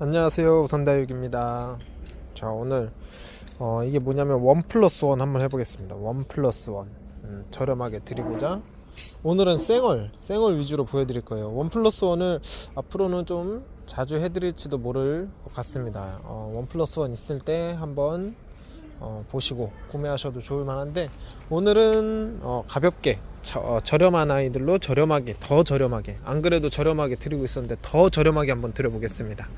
안녕하세요. 우선다육입니다. 자 오늘 어, 이게 뭐냐면 원 플러스 원 한번 해보겠습니다. 원 플러스 원. 음, 저렴하게 드리고자. 오늘은 쌩얼 쌩얼 위주로 보여드릴 거예요. 원 플러스 원을 앞으로는 좀 자주 해드릴지도 모를 것 같습니다. 어, 원 플러스 원 있을 때 한번 어, 보시고 구매하셔도 좋을 만한데 오늘은 어, 가볍게 저, 어, 저렴한 아이들로 저렴하게 더 저렴하게 안 그래도 저렴하게 드리고 있었는데 더 저렴하게 한번 드려보겠습니다.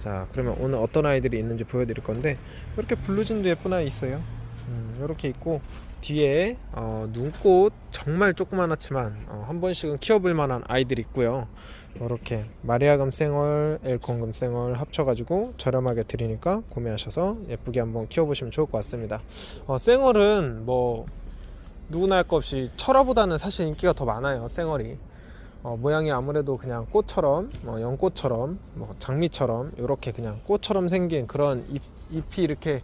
자 그러면 오늘 어떤 아이들이 있는지 보여드릴 건데 이렇게 블루진도 예쁜 아이 있어요. 음, 이렇게 있고 뒤에 어, 눈꽃 정말 조그만하지만 어, 한 번씩은 키워볼 만한 아이들이 있고요 이렇게 마리아금 쌩얼, 엘콘금 쌩얼 합쳐가지고 저렴하게 드리니까 구매하셔서 예쁘게 한번 키워보시면 좋을 것 같습니다. 어, 쌩얼은 뭐 누구나 할 것 없이 철화보다는 사실 인기가 더 많아요 쌩얼이. 어, 모양이 아무래도 그냥 꽃처럼 뭐 연꽃처럼 뭐 장미처럼 이렇게 그냥 꽃처럼 생긴 그런 잎, 잎이 이렇게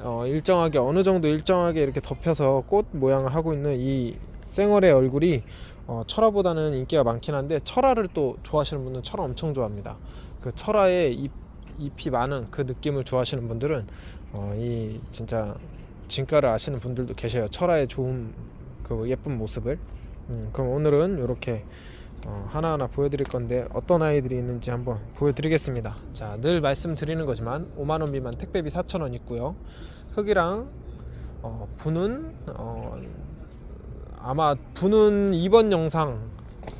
어, 일정하게 어느 정도 일정하게 이렇게 덮여서 꽃 모양을 하고 있는 이 쌩얼의 얼굴이 어, 철화보다는 인기가 많긴 한데 철화를 또 좋아하시는 분은 철화 엄청 좋아합니다. 그 철화의 잎, 잎이 많은 그 느낌을 좋아하시는 분들은 어, 이 진짜 진가를 아시는 분들도 계셔요. 철화의 좋은 그 예쁜 모습을. 음, 그럼 오늘은 이렇게 어, 하나하나 보여드릴 건데 어떤 아이들이 있는지 한번 보여드리겠습니다. 자, 늘 말씀드리는 거지만 5만 원 미만 택배비 4천 원 있고요. 흙이랑 어, 분은 어, 아마 분은 이번 영상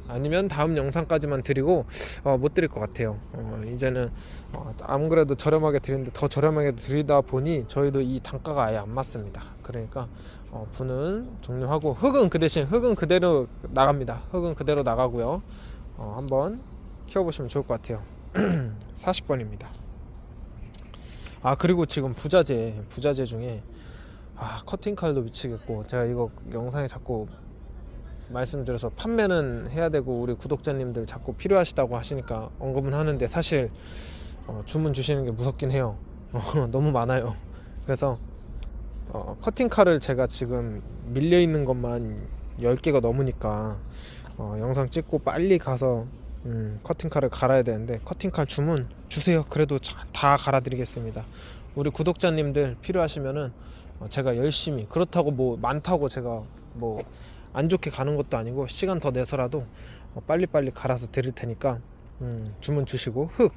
아니면 다음 영상까지만 드리고 어, 못 드릴 것 같아요. 어, 이제는 어, 안 그래도 저렴하게 드리는데 더 저렴하게 드리다 보니 저희도 이 단가가 아예 안 맞습니다. 그러니까 어, 분은 종료하고 흙은 그 대신 흙은 그대로 나갑니다. 흙은 그대로 나가고요. 어, 한번 키워보시면 좋을 것 같아요. 40번입니다. 아 그리고 지금 부자재 부자재 중에 아 커팅 칼도 미치겠고 제가 이거 영상에 자꾸 말씀드려서 판매는 해야 되고 우리 구독자님들 자꾸 필요하시다고 하시니까 언급은 하는데 사실 어, 주문 주시는 게 무섭긴 해요. 어, 너무 많아요. 그래서 어, 커팅 칼을 제가 지금 밀려 있는 것만 10개가 넘으니까 어, 영상 찍고 빨리 가서 음, 커팅 칼을 갈아야 되는데 커팅 칼 주문 주세요. 그래도 자- 다 갈아드리겠습니다. 우리 구독자님들 필요하시면은 어, 제가 열심히 그렇다고 뭐 많다고 제가 뭐 안 좋게 가는 것도 아니고 시간 더 내서라도 어, 빨리빨리 갈아서 드릴 테니까 음, 주문 주시고 흙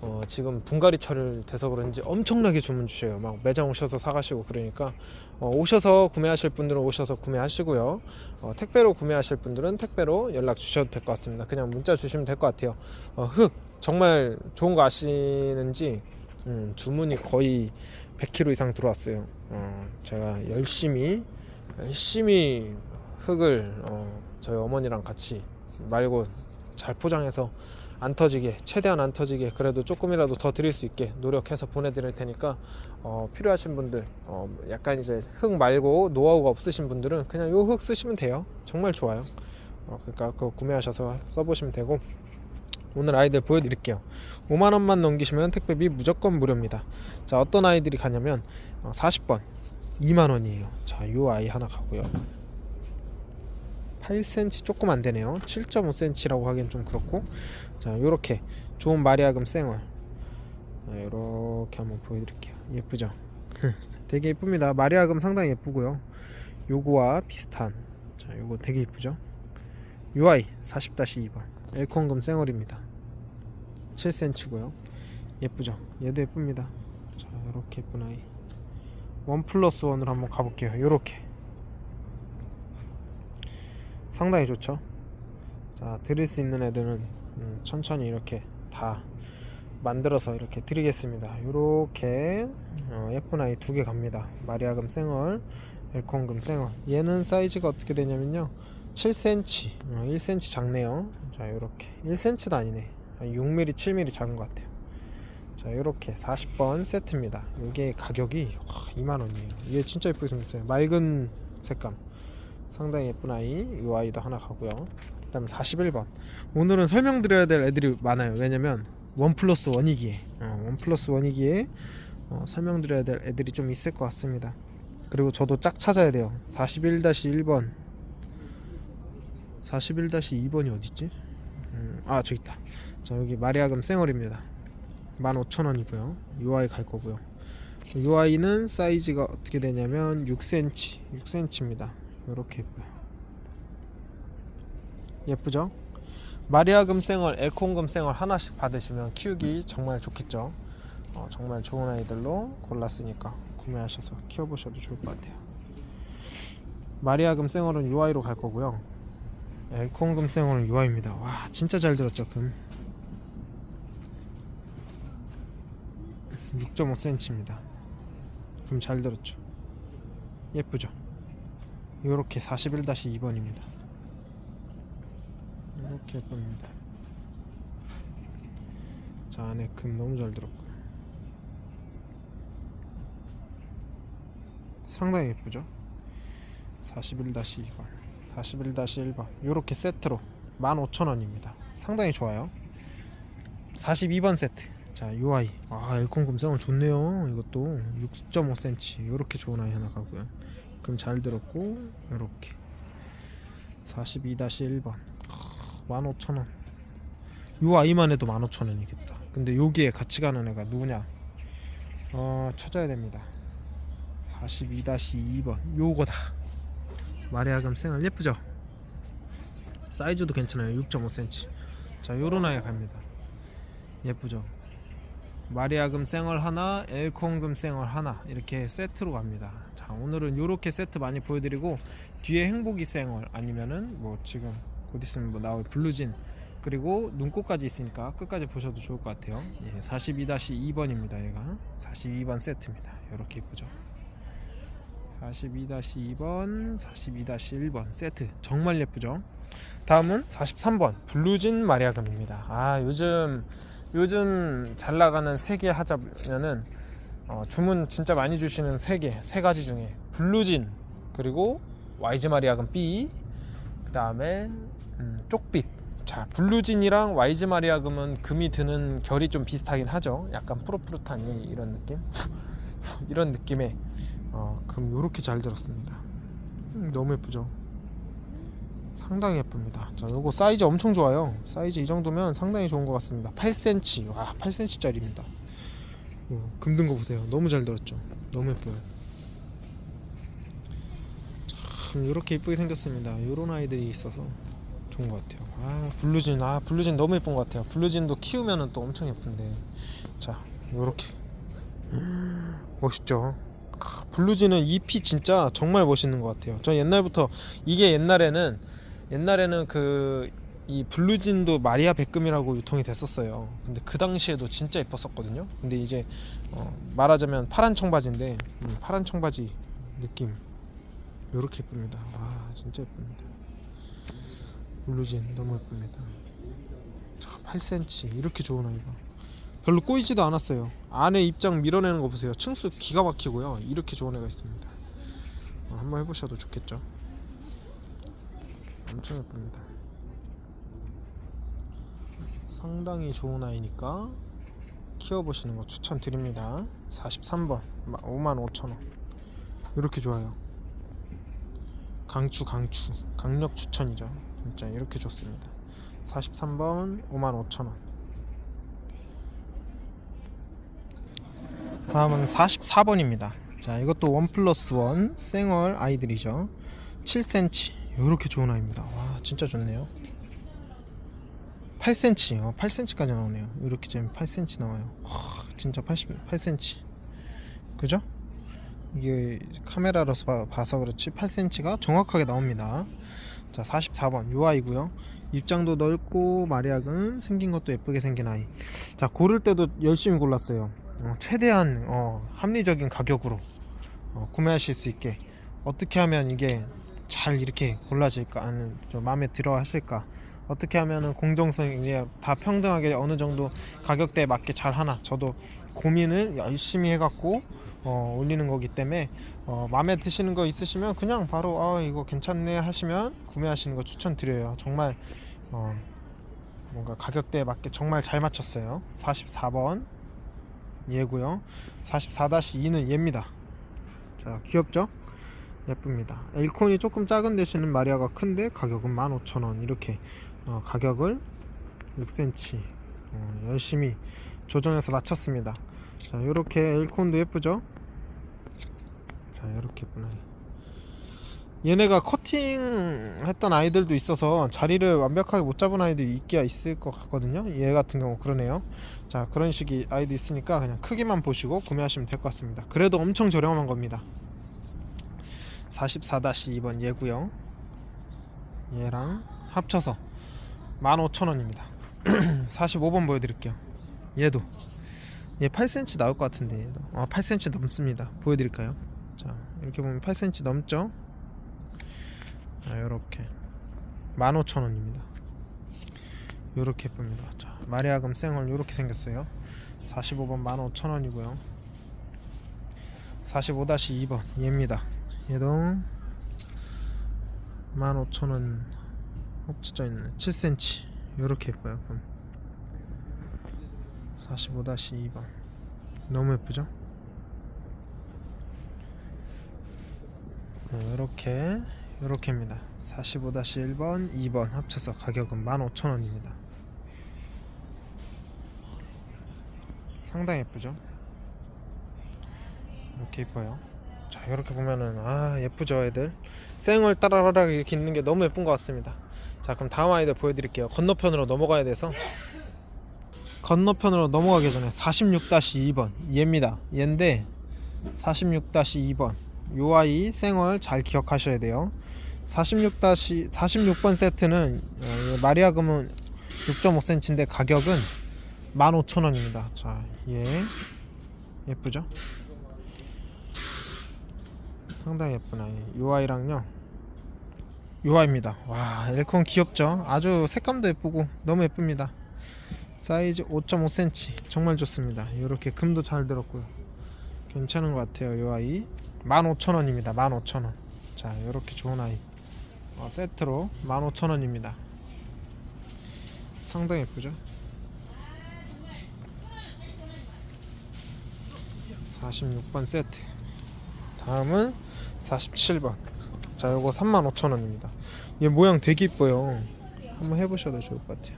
어, 지금 분갈이철 돼서 그런지 엄청나게 주문 주셔요. 막 매장 오셔서 사가시고 그러니까 어, 오셔서 구매하실 분들은 오셔서 구매하시고요. 어, 택배로 구매하실 분들은 택배로 연락 주셔도 될 것 같습니다. 그냥 문자 주시면 될 것 같아요. 어, 흙 정말 좋은 거 아시는지 음, 주문이 거의 100kg 이상 들어왔어요. 어, 제가 열심히 열심히 흙을 어, 저희 어머니랑 같이 말고 잘 포장해서 안 터지게 최대한 안 터지게 그래도 조금이라도 더 드릴 수 있게 노력해서 보내드릴 테니까 어, 필요하신 분들 어, 약간 이제 흙 말고 노하우가 없으신 분들은 그냥 요 흙 쓰시면 돼요. 정말 좋아요. 어, 그러니까 그거 구매하셔서 써보시면 되고 오늘 아이들 보여드릴게요 5만원만 넘기시면 택배비 무조건 무료입니다 자 어떤 아이들이 가냐면 어, 40번 2만원이에요 자요 아이 하나 가고요 8cm 조금 안 되네요. 7.5cm라고 하기엔 좀 그렇고. 자, 요렇게 좋은 마리아금 쌩얼. 자, 요렇게 한번 보여드릴게요. 예쁘죠? 되게 예쁩니다. 마리아금 상당히 예쁘고요. 요거와 비슷한. 자, 요거 되게 예쁘죠? 요 아이 40-2번. 엘콘금 쌩얼입니다. 7cm고요. 예쁘죠? 얘도 예쁩니다. 자, 요렇게 예쁜 아이. 원 플러스 원으로 한번 가볼게요. 요렇게. 상당히 좋죠. 자, 드릴 수 있는 애들은 음, 천천히 이렇게 다 만들어서 이렇게 드리겠습니다. 요렇게 어, 예쁜 아이 두 개 갑니다. 마리아금 쌩얼, 엘콘금 쌩얼. 얘는 사이즈가 어떻게 되냐면요. 7cm, 어, 1cm 작네요. 자, 요렇게 1cm도 아니네. 한 6mm, 7mm 작은 것 같아요. 자, 요렇게 40번 세트입니다. 이게 가격이 2만 원이에요. 이게 진짜 예쁘게 생겼어요. 맑은 색감. 상당히 예쁜 아이 이 아이도 하나 가고요 그 다음에 41번 오늘은 설명드려야 될 애들이 많아요 왜냐면 원 플러스 원이기에 어, 원 플러스 원이기에 어, 설명드려야 될 애들이 좀 있을 것 같습니다 그리고 저도 짝 찾아야 돼요 41-1번 41-2번이 어딨지? 음, 아 저기 있다 자 여기 마리아금 쌩얼입니다. 15,000원이고요. UI 갈 거고요. UI는 사이즈가 어떻게 되냐면 6cm 6cm입니다. 이렇게 예뻐요. 예쁘죠? 마리아금 쌩얼 에콘금 쌩얼 하나씩 받으시면 키우기 정말 좋겠죠? 어, 정말 좋은 아이들로 골랐으니까 구매하셔서 키워보셔도 좋을 것 같아요. 마리아금 쌩얼은 UI로 갈 거고요. 엘콩금 쌩얼은 UI입니다. 와 진짜 잘 들었죠 금 6.5cm입니다. 금잘 들었죠? 예쁘죠? 요렇게 41-2번입니다. 이렇게 예쁩니다. 자 안에 금 너무 잘 들었고요. 상당히 예쁘죠? 41-2번 41-1번. 요렇게 세트로 15,000원입니다. 상당히 좋아요. 42번 세트 자 UI 아 엘콘 금성은 좋네요. 이것도 6.5cm 요렇게 좋은 아이 하나 가고요. 금잘 들었고 요렇게. 42-1번. 15,000원. 요 아이만 해도 15,000원이겠다. 근데 여기에 같이 가는 애가 누구냐? 어 찾아야 됩니다. 42-2번. 요거다. 마리아 금 생활 예쁘죠? 사이즈도 괜찮아요. 6.5cm 자 요런 아이 갑니다. 예쁘죠? 마리아금 생얼 하나 엘콩금 생얼 하나 이렇게 세트로 갑니다. 자 오늘은 요렇게 세트 많이 보여드리고 뒤에 행복이 생얼 아니면은 뭐 지금 곧 있으면 뭐 나올 블루진 그리고 눈꽃까지 있으니까 끝까지 보셔도 좋을 것 같아요. 예, 42-2번입니다 얘가. 42번 세트입니다. 요렇게 예쁘죠? 42-2번, 42-1번 세트. 정말 예쁘죠. 다음은 43번 블루진 마리아금입니다. 아 요즘 요즘 잘 나가는 세 개 하자면은 어, 주문 진짜 많이 주시는 세 개, 세 가지 중에 블루진 그리고 와이즈 마리아금 B 그 다음에 음, 쪽빛. 자 블루진이랑 와이즈 마리아금은 금이 드는 결이 좀 비슷하긴 하죠. 약간 푸릇푸릇한 이- 이런 느낌, 이런 느낌의 어, 금 요렇게 잘 들었습니다. 음, 너무 예쁘죠? 상당히 예쁩니다. 자, 요거 사이즈 엄청 좋아요. 사이즈 이 정도면 상당히 좋은 것 같습니다. 8cm. 와, 8cm짜리입니다. 금든 거 보세요. 너무 잘 들었죠? 너무 예뻐요. 참, 이렇게 예쁘게 생겼습니다. 요런 아이들이 있어서 좋은 것 같아요. 아, 블루진. 아, 블루진 너무 예쁜 것 같아요. 블루진도 키우면은 또 엄청 예쁜데. 자, 요렇게. 멋있죠? 아, 블루진은 잎이 진짜 정말 멋있는 것 같아요. 전 옛날부터 이게 옛날에는 옛날에는 그 이 블루진도 마리아 백금이라고 유통이 됐었어요. 근데 그 당시에도 진짜 예뻤었거든요. 근데 이제 어, 말하자면 파란 청바지인데 음, 파란 청바지 느낌 이렇게 예쁩니다. 와 진짜 예쁩니다. 블루진 너무 예쁩니다. 자, 8cm 이렇게 좋은 아이가. 별로 꼬이지도 않았어요. 안에 입장 밀어내는 거 보세요. 층수 기가 막히고요. 이렇게 좋은 애가 있습니다. 어, 한번 해보셔도 좋겠죠. 엄청 예쁩니다. 상당히 좋은 아이니까 키워보시는 거 추천드립니다. 43번 55,000원 이렇게 좋아요. 강추 강추 강력 추천이죠. 진짜 이렇게 좋습니다. 43번 55,000원 다음은 44번입니다. 자, 이것도 원 플러스 원 생얼 아이들이죠. 7cm. 이렇게 좋은 아이입니다. 와, 진짜 좋네요. 8cm. 어, 8cm까지 나오네요. 이렇게 되면 8cm 나와요. 와, 진짜 80, 8cm. 그죠? 이게 카메라로서 봐- 봐서 그렇지 8cm가 정확하게 나옵니다. 자, 44번 UI고요. 입장도 넓고 마리아금 생긴 것도 예쁘게 생긴 아이. 자, 고를 때도 열심히 골랐어요. 어, 최대한 어, 합리적인 가격으로 어, 구매하실 수 있게 어떻게 하면 이게 잘 이렇게 골라질까 아니 좀 마음에 들어 하실까 어떻게 하면은 공정성 이제 다 평등하게 어느 정도 가격대에 맞게 잘 하나 저도 고민을 열심히 해갖고 어, 올리는 거기 때문에 어, 마음에 드시는 거 있으시면 그냥 바로 아 이거 괜찮네 하시면 구매하시는 거 추천드려요 정말 어, 뭔가 가격대에 맞게 정말 잘 맞췄어요 44번 얘고요. 44-2는 얘입니다. 자, 귀엽죠? 예쁩니다. 엘콘이 조금 작은 대신은 마리아가 큰데 가격은 15,000원 이렇게 어, 가격을 6cm 어, 열심히 조정해서 맞췄습니다. 자 이렇게 엘콘도 예쁘죠? 자 이렇게 예쁘네. 얘네가 커팅 했던 아이들도 있어서 자리를 완벽하게 못 잡은 아이들이 있기야 있을 것 같거든요 얘 같은 경우 그러네요 자 그런 식의 아이도 있으니까 그냥 크기만 보시고 구매하시면 될 것 같습니다 그래도 엄청 저렴한 겁니다 44-2번 얘구요 얘랑 합쳐서 15,000원입니다. 45번 보여드릴게요. 얘도. 얘 8cm 나올 것 같은데 얘도. 아 8cm 넘습니다. 보여드릴까요? 자 이렇게 보면 8cm 넘죠? 자 요렇게. 15,000원입니다. 요렇게 예쁩니다. 자 마리아금 생얼 요렇게 생겼어요. 45번 15,000원이고요. 45-2번 얘입니다 얘도 15,000원 옵치져 있네. 7cm 요렇게 예뻐요 그럼. 45-2번. 너무 예쁘죠? 네, 요렇게 요렇게입니다. 45-1번 2번 합쳐서 가격은 15,000원입니다. 상당히 예쁘죠? 이렇게 예뻐요 자 이렇게 보면은 아 예쁘죠 애들? 생얼 따라라락 이렇게 있는 게 너무 예쁜 것 같습니다. 자 그럼 다음 아이들 보여드릴게요. 건너편으로 넘어가야 돼서. 건너편으로 넘어가기 전에 46-2번. 얘입니다. 얘인데 46-2번. 요 아이 생얼 잘 기억하셔야 돼요. 46 46번 세트는 어, 이 마리아 금은 6.5cm인데 가격은 15,000원입니다. 자, 얘 예쁘죠? 상당히 예쁜 아이. 요 아이랑요. 요 아이입니다. 와, 엘콘 귀엽죠? 아주 색감도 예쁘고 너무 예쁩니다. 사이즈 5.5cm 정말 좋습니다. 이렇게 금도 잘 들었고요. 괜찮은 것 같아요. 요 아이 15,000원입니다. 15,000원. 자, 이렇게 좋은 아이. 어, 세트로 15,000원입니다. 상당히 예쁘죠? 46번 세트. 다음은 47번. 자, 요거 35,000원입니다. 얘 모양 되게 이뻐요. 한번 해보셔도 좋을 것 같아요.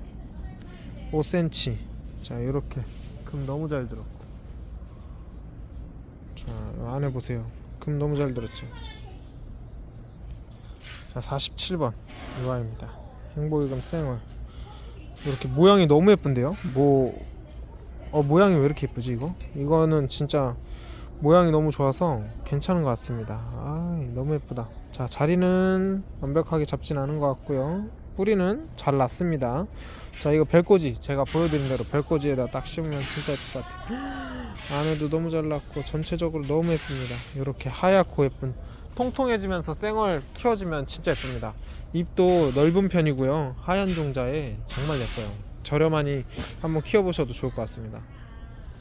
5cm. 자, 이렇게 금 너무 잘 들었고. 자, 요 안에 보세요. 금 너무 잘 들었죠. 자 47번 유아입니다 행복이금 생얼 이렇게 모양이 너무 예쁜데요 뭐 어, 모양이 왜 이렇게 예쁘지 이거 이거는 진짜 모양이 너무 좋아서 괜찮은 것 같습니다 아 너무 예쁘다 자 자리는 완벽하게 잡진 않은 것 같고요 뿌리는 잘 났습니다 자 이거 별꽂이 제가 보여드린 대로 별꽂이에다 딱 씌우면 진짜 예쁠 것 같아요 안에도 너무 잘 났고 전체적으로 너무 예쁩니다 이렇게 하얗고 예쁜 통통해지면서 생얼 키워주면 진짜 예쁩니다. 입도 넓은 편이고요. 하얀 종자에 정말 예뻐요. 저렴하니 한번 키워보셔도 좋을 것 같습니다.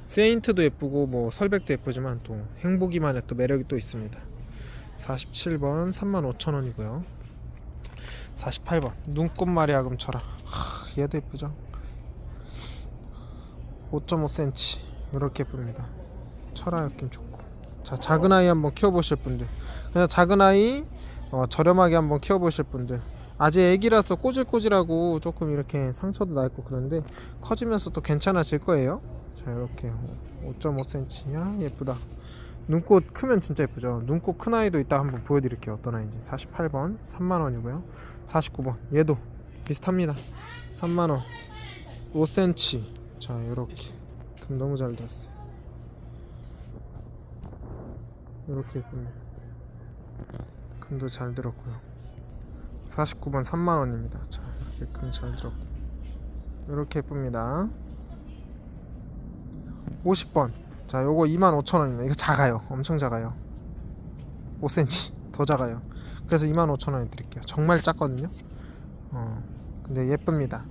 세인트도 예쁘고 뭐 설백도 예쁘지만 또 행복이만의 또 매력이 또 있습니다. 47번 35,000원이고요. 48번. 눈꽃 마리아 금 철아 하, 얘도 예쁘죠? 5.5cm 이렇게 예쁩니다. 철아 엮임 좋고. 자 작은 아이 한번 키워보실 분들. 그냥 작은 아이 어, 저렴하게 한번 키워보실 분들. 아직 애기라서 꼬질꼬질하고 조금 이렇게 상처도 나 있고 그런데 커지면서 또 괜찮아질 거예요. 자 이렇게 5.5cm 야? 예쁘다 눈꽃 크면 진짜 예쁘죠 눈꽃 큰 아이도 이따 한번 보여드릴게요 어떤 아이인지 48번 3만원이고요 49번 얘도 비슷합니다 3만원 5cm 자 이렇게 금 너무 잘 들었어요 이렇게 예쁩니다. 금도 잘 들었고요. 49번 3만원입니다. 자, 이렇게 금 잘 들었고. 이렇게 예쁩니다. 50번. 자, 요거 25,000원입니다. 이거 작아요. 엄청 작아요. 5cm. 더 작아요. 그래서 25,000원에 드릴게요. 정말 작거든요. 어, 근데 예쁩니다.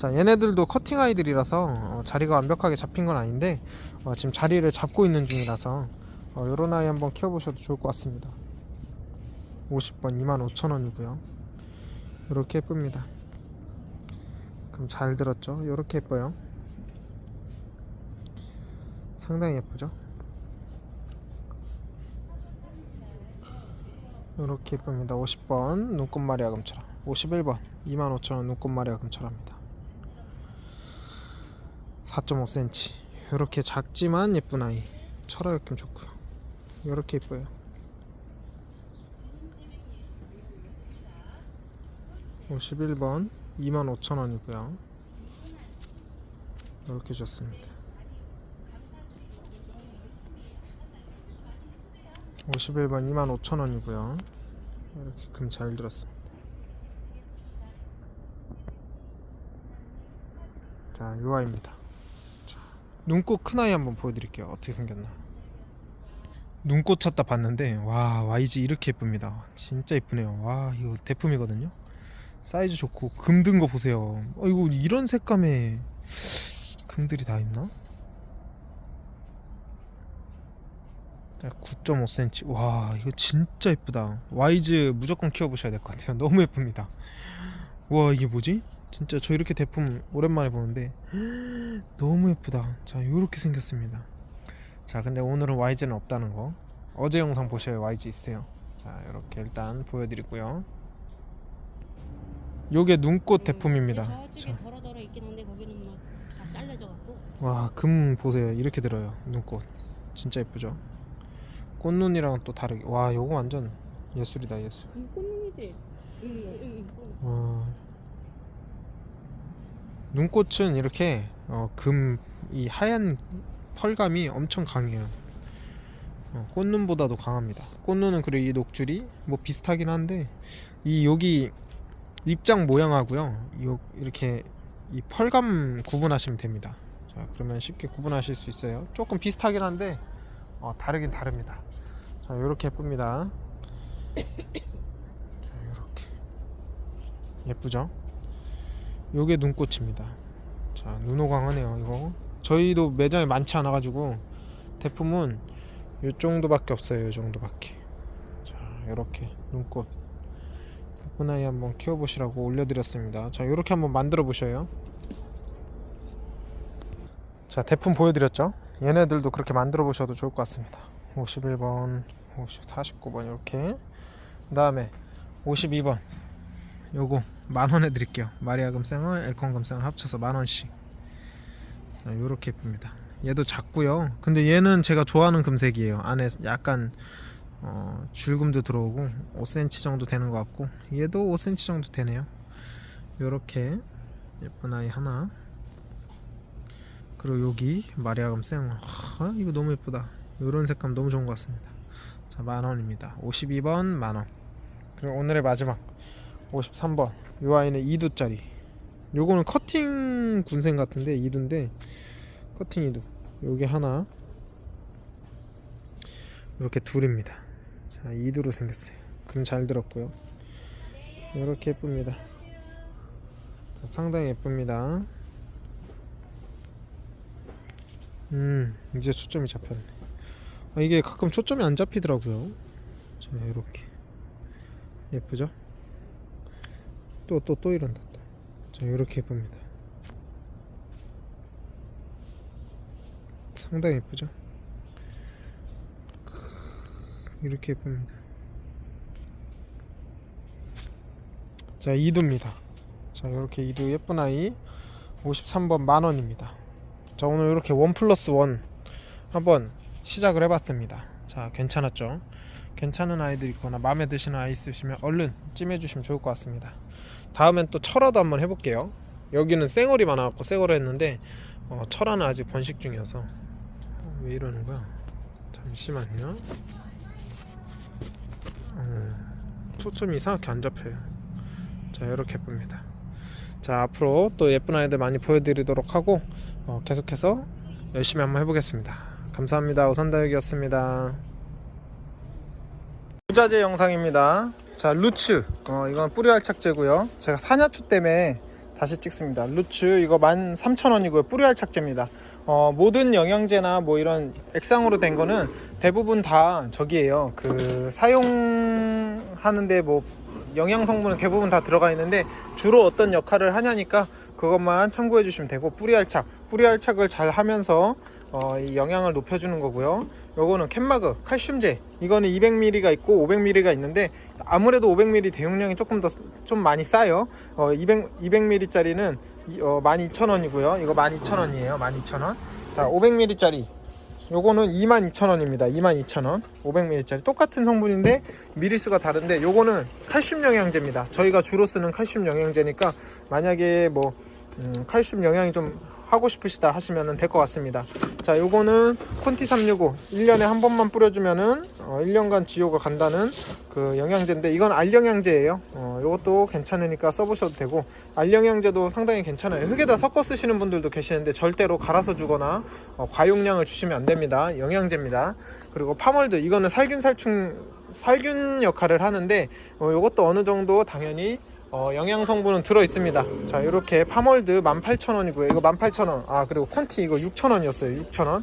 자, 얘네들도 커팅 아이들이라서 어, 자리가 완벽하게 잡힌 건 아닌데 어, 지금 자리를 잡고 있는 중이라서 어, 요런 아이 한번 키워보셔도 좋을 것 같습니다 50번 25,000원이고요 이렇게 예쁩니다 그럼 잘 들었죠? 이렇게 예뻐요 상당히 예쁘죠? 이렇게 예쁩니다. 50번 눈꽃말이 야금처럼. 51번 25,000원 눈꽃말이 야금처럼입니다. 4.5cm 이렇게 작지만 예쁜 아이. 철화 느낌 좋고요. 이렇게 예뻐요. (51번) 뭐 25,000원이고요. 이렇게 좋습니다 51번 25,000원이고요. 이렇게 금 잘 들었습니다. 자 요아입니다. 자, 눈꽃 큰 아이 한번 보여드릴게요. 어떻게 생겼나. 눈꽃 찾다 봤는데 와 YG 이렇게 예쁩니다. 진짜 예쁘네요. 와 이거 대품이거든요. 사이즈 좋고 금든 거 보세요. 어 이거 이런 색감의 금들이 다 있나? 9.5cm 와 이거 진짜 예쁘다. 와이즈 무조건 키워보셔야 될 것 같아요. 너무 예쁩니다. 와 이게 뭐지? 진짜 저 이렇게 대품 오랜만에 보는데 너무 예쁘다. 자 요렇게 생겼습니다. 자 근데 오늘은 YG는 없다는 거. 어제 영상 보셔야 YG 있어요. 자 이렇게 일단 보여드리고요. 요게 눈꽃 대품입니다. 잘라져 갖고. 와금 보세요. 이렇게 들어요 눈꽃. 진짜 예쁘죠 꽃눈이랑 또 다르게. 와 요거 완전 예술이다 예술. 이 꽃눈이지? 응, 와 눈꽃은 이렇게 어, 금이 하얀 펄감이 엄청 강해요. 어, 꽃눈보다도 강합니다. 꽃눈은 그리고 이 녹줄이 뭐 비슷하긴 한데 이 여기 입장 모양하고요. 요 이렇게 이 펄감 구분하시면 됩니다. 자 그러면 쉽게 구분하실 수 있어요. 조금 비슷하긴 한데 어, 다르긴 다릅니다 자 요렇게 예쁩니다. 자 요렇게. 예쁘죠? 요게 눈꽃입니다. 자 눈호강하네요 이거. 저희도 매장에 많지 않아 가지고 대품은 요 정도밖에 없어요 요 정도밖에. 자 요렇게 눈꽃. 예쁜 아이 한번 키워 보시라고 올려 드렸습니다. 자 요렇게 한번 만들어 보셔요. 자 대품 보여 드렸죠? 얘네들도 그렇게 만들어 보셔도 좋을 것 같습니다. 51번. 50, 49번 이렇게. 그 다음에 52번. 요거 만원 해드릴게요. 마리아 금 생얼 엘콘 금 생얼 합쳐서 만원씩. 자, 요렇게 예쁩니다. 얘도 작고요. 근데 얘는 제가 좋아하는 금색이에요. 안에 약간 어, 줄금도 들어오고 5cm 정도 되는 것 같고 얘도 5cm 정도 되네요. 요렇게 예쁜 아이 하나. 그리고 여기 마리아 금 생얼 아 이거 너무 예쁘다. 요런 색감 너무 좋은 것 같습니다. 자 만원입니다. 52번 만원. 그리고 오늘의 마지막 53번. 이 아이는 2두짜리. 요거는 커팅 군생 같은데 2두인데 커팅 2두. 요게 하나. 이렇게 둘입니다. 자 2두로 생겼어요. 금 잘 들었고요. 이렇게 예쁩니다. 자, 상당히 예쁩니다. 음 이제 초점이 잡혔네 아, 이게 가끔 초점이 안 잡히더라고요 자 이렇게 예쁘죠? 또 또 또 이런다 또. 자 이렇게 예쁩니다 상당히 예쁘죠? 이렇게 예쁩니다 자 2두입니다 자 이렇게 2두 예쁜 아이 53번 만원입니다 자 오늘 이렇게 원 플러스 원 한번 시작을 해봤습니다. 자 괜찮았죠? 괜찮은 아이들 있거나 마음에 드시는 아이 있으시면 얼른 찜해주시면 좋을 것 같습니다. 다음엔 또 철화도 한번 해볼게요. 여기는 쌩얼이 많아갖고 쌩얼을 했는데 어, 철화는 아직 번식 중이어서. 어, 왜 이러는 거야? 잠시만요. 어, 초점이 이상하게 안 잡혀요. 자 이렇게 예쁩니다. 자 앞으로 또 예쁜 아이들 많이 보여드리도록 하고 어, 계속해서 열심히 한번 해보겠습니다 감사합니다. 우선다육이었습니다. 부자재 영상입니다. 자 루츠. 어, 이건 뿌리알 착제고요. 제가 사냐초 때문에 다시 찍습니다. 루츠 이거 13,000원이고요. 뿌리알 착제입니다. 어, 모든 영양제나 뭐 이런 액상으로 된 거는 대부분 다 저기에요. 그 사용하는데 뭐 영양 성분은 대부분 다 들어가 있는데 주로 어떤 역할을 하냐니까 그것만 참고해 주시면 되고 뿌리알착 뿌리 활착을 잘 하면서 어, 이 영양을 높여주는 거고요. 요거는 캔마그 칼슘제 이거는 200ml가 있고 500ml가 있는데 아무래도 500ml 대용량이 조금 더 좀 많이 싸요. 어, 200 200ml짜리는 어, 12,000원이고요. 이거 12,000원이에요. 12,000원. 자, 500ml짜리 요거는 22,000원입니다. 22,000원. 500ml짜리 똑같은 성분인데 미리수가 다른데 요거는 칼슘 영양제입니다. 저희가 주로 쓰는 칼슘 영양제니까 만약에 뭐 음, 칼슘 영양이 좀 하고 싶으시다 하시면 될 것 같습니다. 자, 요거는 콘티 365 1년에 한 번만 뿌려주면은 어, 1년간 지효가 간다는 그 영양제인데 이건 알 영양제예요. 어, 요것도 괜찮으니까 써보셔도 되고 알 영양제도 상당히 괜찮아요. 흙에다 섞어 쓰시는 분들도 계시는데 절대로 갈아서 주거나 어, 과용량을 주시면 안 됩니다. 영양제입니다. 그리고 파멀드 이거는 살균 살충 살균 역할을 하는데 어, 요것도 어느 정도 당연히 어, 영양 성분은 들어 있습니다. 자, 이렇게 파멀드 18,000원이고요. 이거 18,000원. 아, 그리고 콘티 이거 6,000원이었어요. 6,000원.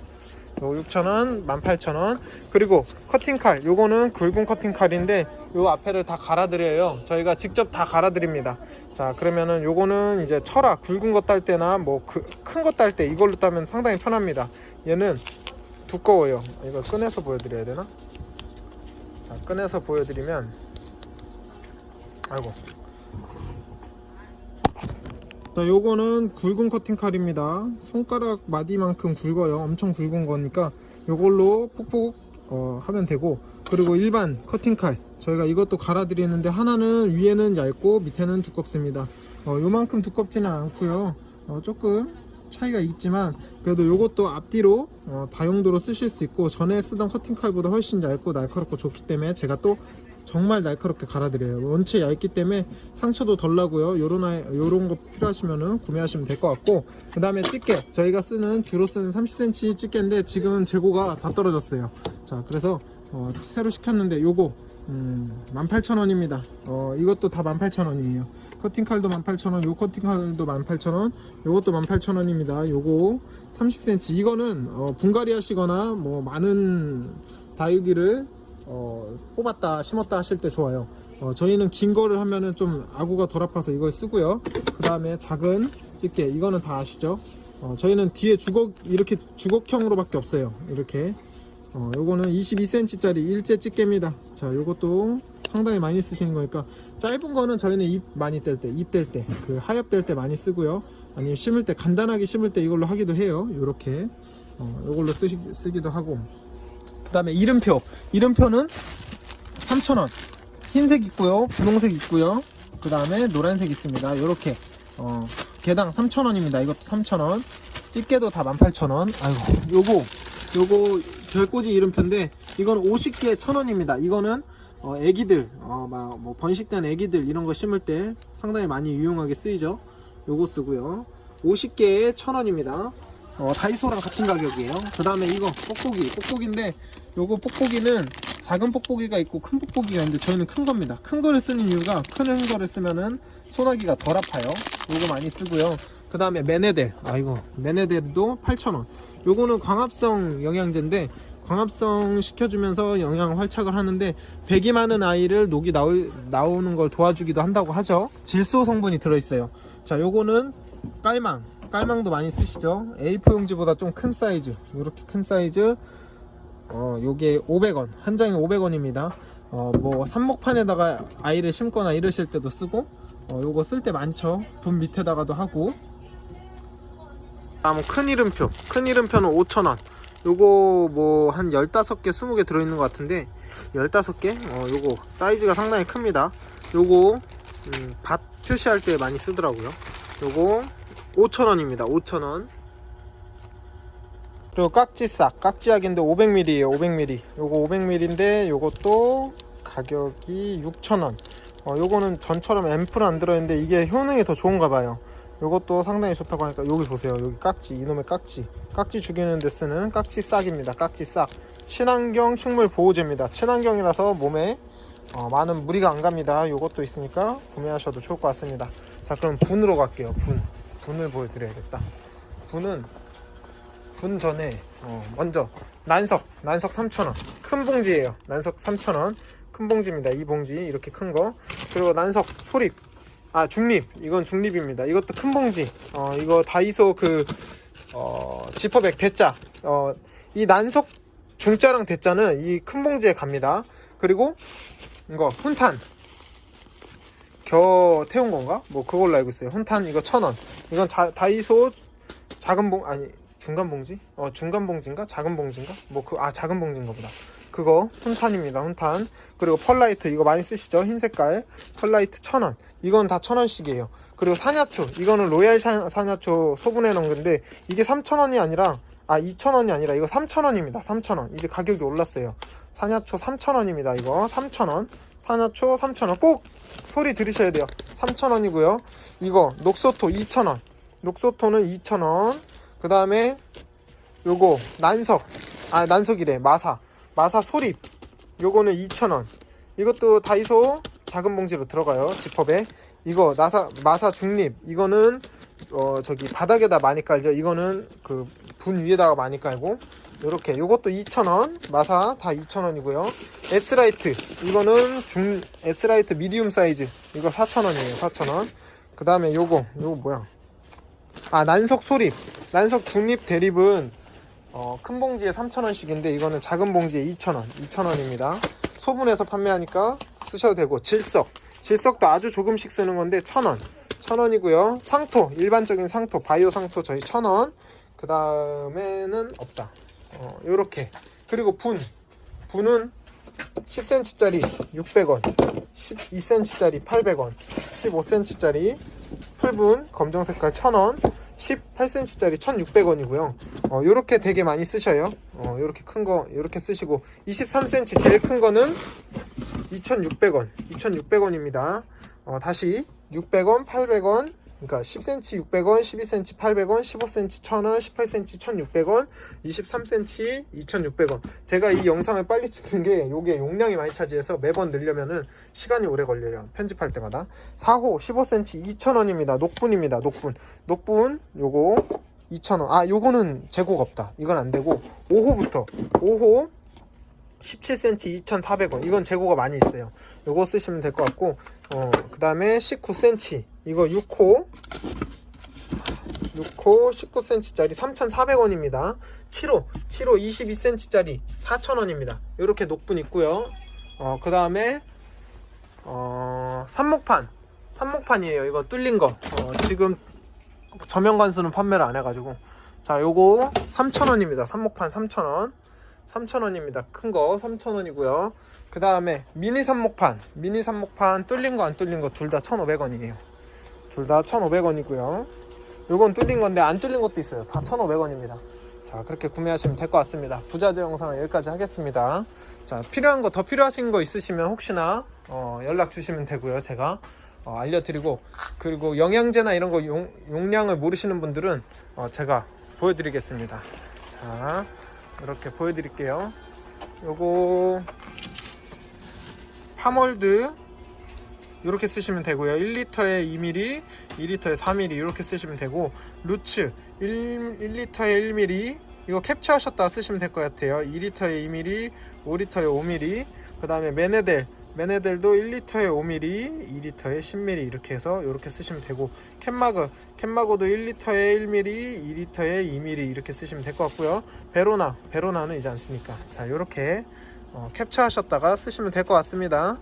요 6,000원, 18,000원. 그리고 커팅칼. 요거는 굵은 커팅칼인데 요 앞에를 다 갈아 드려요. 저희가 직접 다 갈아 드립니다. 자, 그러면은 요거는 이제 철화 굵은 거딸 때나 뭐큰거딸때 이걸로 따면 상당히 편합니다. 얘는 두꺼워요. 이거 꺼내서 보여 드려야 되나? 자, 꺼내서 보여 드리면 아이고 자, 요거는 굵은 커팅 칼입니다. 손가락 마디만큼 굵어요. 엄청 굵은 거니까 요걸로 푹푹 어, 하면 되고 그리고 일반 커팅 칼 저희가 이것도 갈아 드리는데 하나는 위에는 얇고 밑에는 두껍습니다. 어, 요만큼 두껍지는 않고요. 어, 조금 차이가 있지만 그래도 요것도 앞뒤로 어, 다용도로 쓰실 수 있고 전에 쓰던 커팅 칼보다 훨씬 얇고 날카롭고 좋기 때문에 제가 또 정말 날카롭게 갈아드려요. 원체 얇기 때문에 상처도 덜 나고요. 요런 요런 거 필요하시면은 구매하시면 될 것 같고 그 다음에 집게 저희가 쓰는 주로 쓰는 30cm 집게인데 지금 재고가 다 떨어졌어요. 자 그래서 어, 새로 시켰는데 요거 음, 18,000원입니다. 어, 이것도 다 18,000원이에요. 커팅칼도 18,000원, 요 커팅칼도 18,000원, 요것도 18,000원입니다. 요거 30cm. 이거는 어, 분갈이 하시거나 뭐 많은 다육이를 어, 뽑았다 심었다 하실 때 좋아요. 어, 저희는 긴 거를 하면은 좀 아구가 덜 아파서 이걸 쓰고요. 그 다음에 작은 집게 이거는 다 아시죠? 어, 저희는 뒤에 주걱 이렇게 주걱형으로 밖에 없어요. 이렇게. 어, 요거는 22cm 짜리 일제 집게입니다. 자 요것도 상당히 많이 쓰시는 거니까 짧은 거는 저희는 잎 많이 뗄 때 잎 뗄 때 그 하엽 뗄 때 많이 쓰고요. 아니면 심을 때 간단하게 심을 때 이걸로 하기도 해요. 요렇게. 어, 요걸로 쓰시, 쓰기도 하고 그 다음에 이름표. 이름표는 3,000원. 흰색 있고요 분홍색 있고요. 그 다음에 노란색 있습니다. 이렇게 어, 개당 3,000원입니다. 이것도 3,000원. 집게도 다 18,000원. 아이고 요거 요거 별꽂이 이름표인데 이건 50개에 1,000원입니다. 이거는 어, 애기들 어, 막, 뭐 번식된 애기들 이런 거 심을 때 상당히 많이 유용하게 쓰이죠. 요거 쓰고요. 50개에 1,000원입니다 어, 다이소랑 같은 가격이에요. 그 다음에 이거 뽁뽁이, 뽁뽁인데 요거 뽁뽁이는 작은 뽁뽁이가 있고 큰 뽁뽁이가 있는데 저희는 큰 겁니다. 큰 거를 쓰는 이유가 큰 거를 쓰면은 소나기가 덜 아파요. 요거 많이 쓰고요. 그 다음에 메네델, 아 이거 메네델도 8,000원. 요거는 광합성 영양제인데 광합성 시켜주면서 영양 활착을 하는데 백이 많은 아이를 녹이 나올, 나오는 걸 도와주기도 한다고 하죠. 질소 성분이 들어있어요. 자, 요거는 깔망. 깔망도 많이 쓰시죠. A4 용지보다 좀 큰 사이즈. 이렇게 큰 사이즈. 어, 요게 500원. 한 장에 500원입니다. 어, 뭐 삽목판에다가 아이를 심거나 이러실 때도 쓰고 어, 요거 쓸 때 많죠. 분 밑에다가도 하고. 다음 큰 이름표. 큰 이름표는 5,000원. 요거 뭐 한 15개, 20개 들어있는 것 같은데 15개? 어, 요거 사이즈가 상당히 큽니다. 요거 음, 밭 표시할 때 많이 쓰더라고요. 요거 5,000원입니다. 5,000원. 그리고 깍지싹, 깍지약인데 500ml예요. 500ml. 요거 500ml인데 요것도 가격이 6,000원. 어, 요거는 전처럼 앰플 안 들어있는데 이게 효능이 더 좋은가 봐요. 요것도 상당히 좋다고 하니까 여기 보세요. 여기 깍지, 이놈의 깍지. 깍지 죽이는 데 쓰는 깍지 싹입니다. 깍지 싹. 친환경 식물 보호제입니다. 친환경이라서 몸에 어, 많은 무리가 안 갑니다. 요것도 있으니까 구매하셔도 좋을 것 같습니다. 자, 그럼 분으로 갈게요. 분. 분을 보여드려야겠다. 분은 분 전에 어, 먼저 난석 난석 3,000원. 큰 봉지예요. 난석 3,000원. 큰 봉지입니다. 이 봉지 이렇게 큰 거. 그리고 난석 소립. 아 중립. 이건 중립입니다. 이것도 큰 봉지. 어 이거 다이소 그 어, 지퍼백 대자. 어, 이 난석 중자랑 대자는 이 큰 봉지에 갑니다. 그리고 이거 훈탄. 겨 태운 건가? 뭐 그걸로 알고 있어요. 훈탄 이거 천 원. 이건 자, 다이소 작은 봉 아니 중간 봉지? 어 중간 봉지인가? 작은 봉지인가? 뭐 그 아 작은 봉지인가 보다. 그거 훈탄입니다. 훈탄. 그리고 펄라이트 이거 많이 쓰시죠? 흰 색깔 펄라이트 천 원. 이건 다 천 원씩이에요. 그리고 사냐초 이거는 로얄 사- 사냐초 소분해 놓은 건데 이게 3천 원이 아니라 아 2천 원이 아니라 이거 3천 원입니다. 3천 원. 이제 가격이 올랐어요. 사냐초 3천 원입니다. 이거 3천 원. 사냐초 3천 원. 꼭 소리 들으셔야 돼요. 3천 원이고요. 이거 녹소토 2천 원. 녹소토는 2천 원. 그 다음에 요거 난석 아 난석이래 마사 마사 소립 요거는 2,000원 이것도 다이소 작은 봉지로 들어가요 지퍼백 이거 나사 마사 중립 이거는 어 저기 바닥에다 많이 깔죠 이거는 그 분 위에다가 많이 깔고 요렇게. 요것도 2,000원. 마사 다 2,000원이고요. S라이트. 이거는 중 S라이트 미디움 사이즈. 이거 4,000원이에요. 4,000원. 그 다음에 요거. 요거 뭐야? 아 난석 소립. 난석 중립 대립은 어, 큰 봉지에 3,000원씩인데 이거는 작은 봉지에 2,000원. 2,000원입니다. 소분해서 판매하니까 쓰셔도 되고. 질석. 질석도 아주 조금씩 쓰는 건데 1,000원. 1,000원이고요. 상토. 일반적인 상토. 바이오 상토 저희 1,000원 그 다음에는 없다. 어, 요렇게. 그리고 분. 분은 10cm짜리 600원 12cm짜리 800원 15cm짜리 풀분 검정 색깔 1000원 18cm짜리 1600원이고요. 어, 요렇게 되게 많이 쓰셔요. 어, 요렇게 큰 거 요렇게 쓰시고 23cm 제일 큰 거는 2600원 2600원입니다. 어, 다시 600원 800원 그러니까 10cm 600원 12cm 800원 15cm 1000원 18cm 1600원 23cm 2600원. 제가 이 영상을 빨리 찍는 게 요게 용량이 많이 차지해서 매번 늘려면은 시간이 오래 걸려요 편집할 때마다. 4호 15cm 2000원입니다. 녹분입니다 녹분. 녹분 요거 2000원. 아 요거는 재고가 없다. 이건 안 되고 5호부터. 5호 17cm 2,400원. 이건 재고가 많이 있어요. 요거 쓰시면 될 것 같고, 어, 그 다음에 19cm. 이거 6호. 6호 19cm짜리 3,400원입니다. 7호. 7호 22cm짜리 4,000원입니다. 요렇게 녹분 있고요. 어, 그 다음에, 어, 삽목판. 삽목판이에요. 이거 뚫린 거. 어, 지금 저명관수는 판매를 안 해가지고. 자, 요거 3,000원입니다. 삽목판 3,000원. 3,000원입니다. 큰 거 3,000원이고요. 그 다음에 미니 삽목판. 미니 삽목판 뚫린 거 안 뚫린 거 둘 다 1,500원이에요. 둘 다 1,500원이고요. 요건 뚫린 건데 안 뚫린 것도 있어요. 다 1,500원입니다. 자, 그렇게 구매하시면 될 것 같습니다. 부자재 영상은 여기까지 하겠습니다. 자, 필요한 거 더 필요하신 거 있으시면 혹시나 어, 연락 주시면 되고요. 제가 어, 알려드리고 그리고 영양제나 이런 거 용, 용량을 모르시는 분들은 어, 제가 보여드리겠습니다. 자, 이렇게 보여드릴게요. 요거 파몰드 이렇게 쓰시면 되고요. 1리터에 2ml, 2리터에 4ml 이렇게 쓰시면 되고 루츠 1, 1리터에 1ml 이거 캡처하셨다 쓰시면 될 것 같아요. 2리터에 2ml, 5리터에 5ml 그 다음에 메네델 메네델도 1리터에 5ml, 2리터에 10ml 이렇게 해서 이렇게 쓰시면 되고 캔마그 캔마고도 1리터에 1ml, 2리터에 2ml 이렇게 쓰시면 될 것 같고요. 베로나 베로나는 이제 안 쓰니까 자 이렇게 어, 캡처하셨다가 쓰시면 될 것 같습니다.